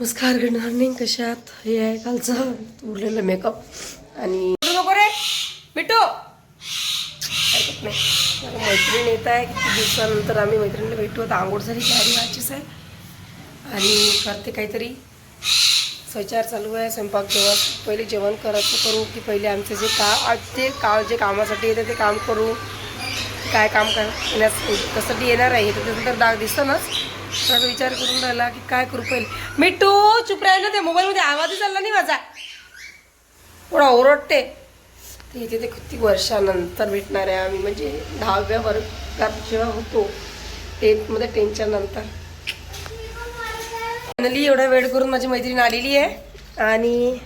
नमस्कार good morning कशात हे आहे कालचं उरलेलं मेकअप आणि बिटू नको रे. बिटू ऐकत नाही मला मैत्रीण येत आहे. किती दिवसानंतर आम्ही मैत्रिणीला भेटू. आता आंघोळ झाली तयारी व्हायचीच आहे. आणि करते काहीतरी. स्वचार चालू आहे स्वयंपाक जेवण. पहिले जेवण करायचं करू की पहिले आमचे जे का ते का जे कामासाठी येते ते काम करू. काय काम करण्यास कशासाठी येणार आहे. तर त्याचं तर दाग दिसतं नाच माझा विचार करून राहिला की काय करू पहिले. मिठू चुप राहिलं ते. मोबाईलमध्ये आवाजही चालला नाही माझा. थोडा ओरडते. ते इथे ते किती वर्षानंतर भेटणार आहे आम्ही. म्हणजे दहाव्या वर्गात जेव्हा होतो टेन्थमध्ये टेन्शन नंतर. फायनली एवढा वेळ करून माझी मैत्रीण आलेली आहे. आणि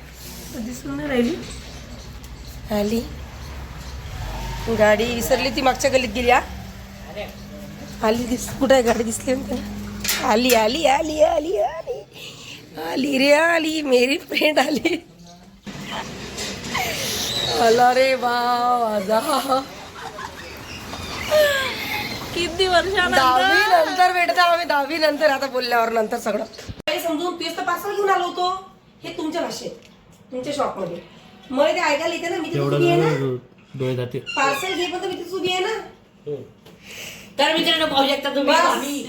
दिसून नाही राहिली. आली. गाडी विसरली ती मागच्या गलीत गेली आली दिस कुठं आहे? गाडी दिसली म्हणते आली आली आली आली आली. आली रे आली. मेरी फ्रेंड आली. आला रे बा माझा. किती वर्षानंतर? दहावी नंतर भेटता आम्ही. दहावी नंतर आता बोलल्यावर नंतर सगळं. काही समजून तेच तर पार्सल घेऊन आलो होतो. हे तुमच्या भाषेत तुमच्या शॉपमध्ये मला ते ऐकायला येते ना मी तिथे उभी आहे ना. डोळे जाते पार्सल घे पण मी तिथे उभी आहे ना. तर मित्रांनो पाहू शकता तुम्ही बस. आम्ही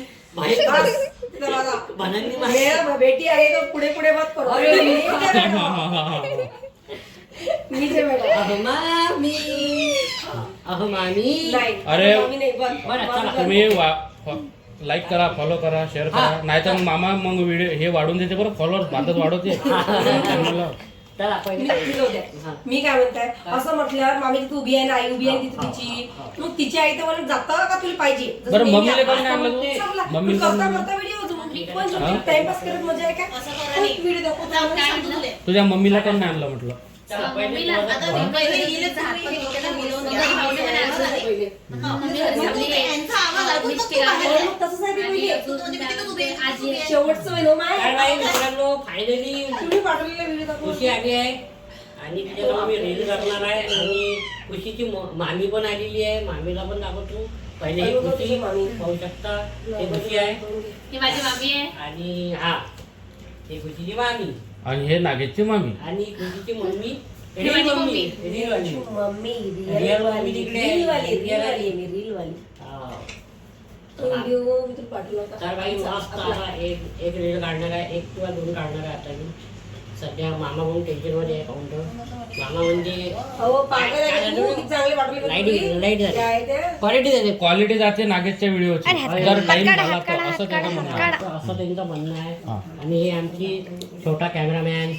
बेटी आहे तो पुढे पुढे मत करो. अरे. मी इथे बैठो. मी इथे बैठो. अहो मामी अहो मामी नाही अरे. तुम्ही लाईक करा फॉलो करा शेअर करा. नाहीतर मामा मग व्हिडिओ हे वाढून देते बरं फॉलोअर भारतात वाढवते. मी पहिले. हा. काय म्हणताय? असं म्हटल्यावर मामी तिथे उभी आहे ना आई उभी आहे तिथे तिची. मग तिची आई तर मला जाता का तुला पाहिजे? बरं, मम्मीला मम्मीला कोण करता करता व्हिडिओ टाइमपास करत मजा आहे का व्हिडिओ दाखवतो तुझ्या मम्मीला पण नाही आणलं म्हटलं? चला पहिले तुला तसंच आहे ते पहिले. शेवटचं आहे ना माय. काय बाई मित्रांनो फायनली तुम्ही पाठवलेला व्हिडिओ दाखव खुशी आली आहे. आणि मी रील करणार आहे. आणि खुशीची मामी पण आलेली आहे. मामीला पण दाखवतो. पहिले ही खुशी. पाहू शकता. हे खुशी आहे. ही माझी मामी आहे. आणि हा हे खुशीची मामी. आणि हे नागेशची मामी. आणि खुशीची मम्मी. ही मम्मी. रील वाली. मम्मी. रिअल रिअल वाली. रील वाली रील रिअल वाली हा. तो व्हिडिओ मी तुला पाठवला होता. तर बाई मस्त आता एक एक रील काढणार आहे एक किंवा दोन काढणार आहे आता मी सध्या मामा म्हणून टेन्शनमध्ये आहे काउंट मामा म्हणजे अहो पागल आहे का तू? किती चांगले पाठवले का लाइट तुम्ही? लाइट झाली. काय आहे ते? क्वालिटी देते क्वालिटी जाते नागेशच्या व्हिडिओची जर टाइम झाला तर असं त्याचं म्हणणं आहे. असं त्यांचं म्हणणं. आहे आणि हे आमची छोटा कॅमेरामॅन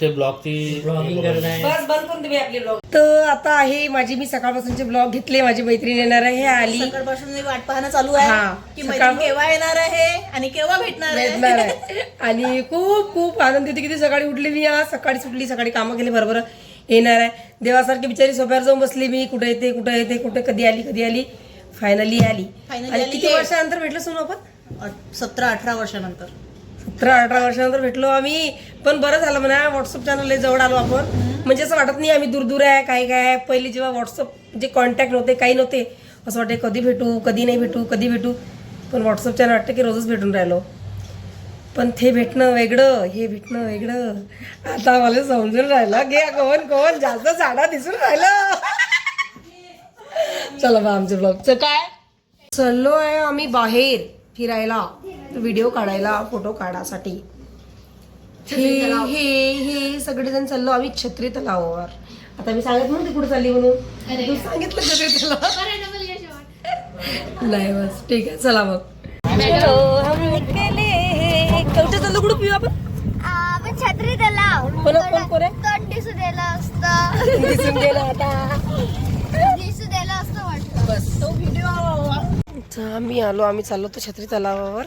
ते ब्लॉगची ब्लॉगिंग करत आहे. बस बंद करून तुम्ही आपले ब्लॉग तर आता आहे माझी मी सकाळपासूनचे ब्लॉग घेतले माझी मैत्रीण येणार आहे आली. सकाळपासून मी वाट पाहणं चालू हा. आहे की सकाळ- मैत्रीण केव्हा येणार आहे आणि केव्हा भेटणार भेटणार आहे. आहे आणि खूप खूप आनंद होती किती सकाळी उठली मी आज सकाळी सुटली सकाळी कामं केली बरोबर. येणार आहे. देवासारखी बिचारी सोफ्यावर जाऊन बसली मी कुठे येते कुठे येते कुठे कधी आली कधी आली. फायनली आली. Finally आणि आली किती आहे. वर्षानंतर भेटलो सोनू आपण? सतरा अठरा वर्षानंतर. तर अठरा वर्षानंतर भेटलो आम्ही. पण बरं झालं म्हणा व्हॉट्सअप चॅनल जवळ आलो आपण. म्हणजे असं वाटत नाही आम्ही दूरदूर आहे काय काय आहे. पहिले जेव्हा व्हॉट्सअप जे कॉन्टॅक्ट नव्हते काही नव्हते. असं वाटते कधी भेटू कधी नाही भेटू कधी भेटू. पण व्हॉट्सअप चॅनल वाटतं की रोजच भेटून राहिलो. पण ते भेटणं वेगळं हे भेटणं वेगळं. आता मला समजून राहिलं. घे कोण कोण जास्त झाडा दिसून राहिलं. चला बा आमचं ब्लॉगचं काय? चाललो आहे आम्ही बाहेर. फिरायला व्हिडिओ काढायला फोटो काढासाठी. हे हे हे सगळेजण चाललो आम्ही छत्री तलावावर. आता मी सांगत नव्हते कुठे चालली म्हणून. तू सांगितलं छत्री तलाव नाही बस ठीक आहे चला मग. चलो हम निकले कवटे चाललो कुठं पिऊ आपण? छत्री तलाव. कोण कोण कोण दिसू दिलं असतं. दिसून गेलं आता. दिसू दिलं असतं वाटतं. बस. तो आम्ही आलो आम्ही चाललो होतो छत्री तलावावर.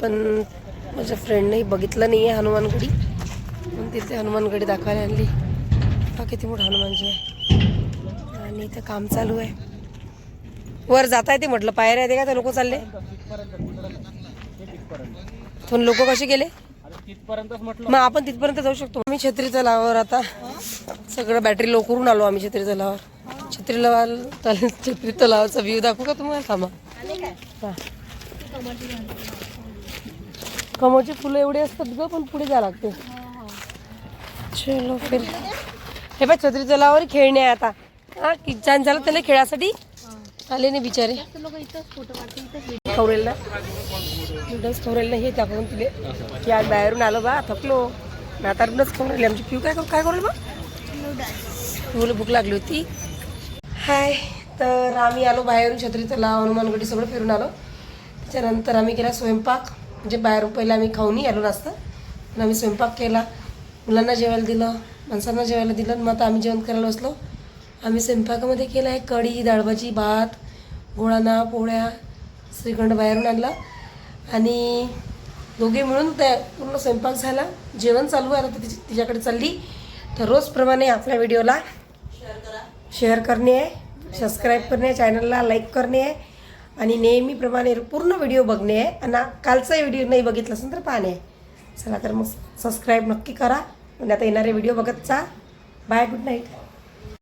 पण माझ्या फ्रेंडने बघितलं नाही आहे हनुमानगडी पण तिथे हनुमानगडी दाखवायला आणली. हा किती मोठा हनुमानजी आहे. आणि इथं काम चालू आहे. वर जाता येते म्हटलं पायऱ्या येते का? ते लोक चालले. पण लोक कसे गेले? मग आपण तिथपर्यंत जाऊ शकतो. मी छत्री तलावावर आता. सगळं बॅटरी लो करून आलो आम्ही छत्री तलावावर. छत्री तलाव तल- छत्री तलावाचा व्ह्यू दाखवू का तुम्हाला? थांबा. कमळची फुलं एवढे असतात ग पण पुढे जा लागते. चलो फिर. हे बघ छत्री तलावर खेळणे आहे आता. हा छान झालं त्याला खेळासाठी. आले नाही बिचारे. खवरेल ना नूडल्स खवरेल ना हे दाखवून तिले की आज बाहेरून आलो बा थकलो. नातारूनच खाऊन राहिली. आमची पिऊ काय काय करेल बा? पिऊला भूक लागली होती. हाय तर आम्ही आलो बाहेरून छत्री तलाव हनुमानगडी सगळं फिरून आलो. त्याच्यानंतर आम्ही केला स्वयंपाक. म्हणजे बाहेरून पहिला आम्ही खाऊनही आलो नाश्ता. पण आम्ही स्वयंपाक केला. मुलांना जेवायला दिलं माणसांना जेवायला दिलं मग आता आम्ही जेवण करायला बसलो. आम्ही स्वयंपाकामध्ये केला आहे कढी डाळभाजी भात गोळाना पोळ्या श्रीखंड बाहेरून आणला. आणि दोघे मिळून त्या पूर्ण स्वयंपाक झाला. जेवण चालू आहे आता तिची तिच्याकडे चालली. तर रोजप्रमाणे आपल्या व्हिडिओला शेअर करणे आहे सबस्क्राईब करणे आहे चॅनलला लाईक करणे आहे. आणि नेहमीप्रमाणे पूर्ण व्हिडिओ बघणे आहे. आणि कालचा व्हिडिओ नाही बघितला असेल तर पाहणे आहे. चला तर मग सबस्क्राईब नक्की करा. आणि आता येणारे व्हिडिओ बघत जा. Bye good night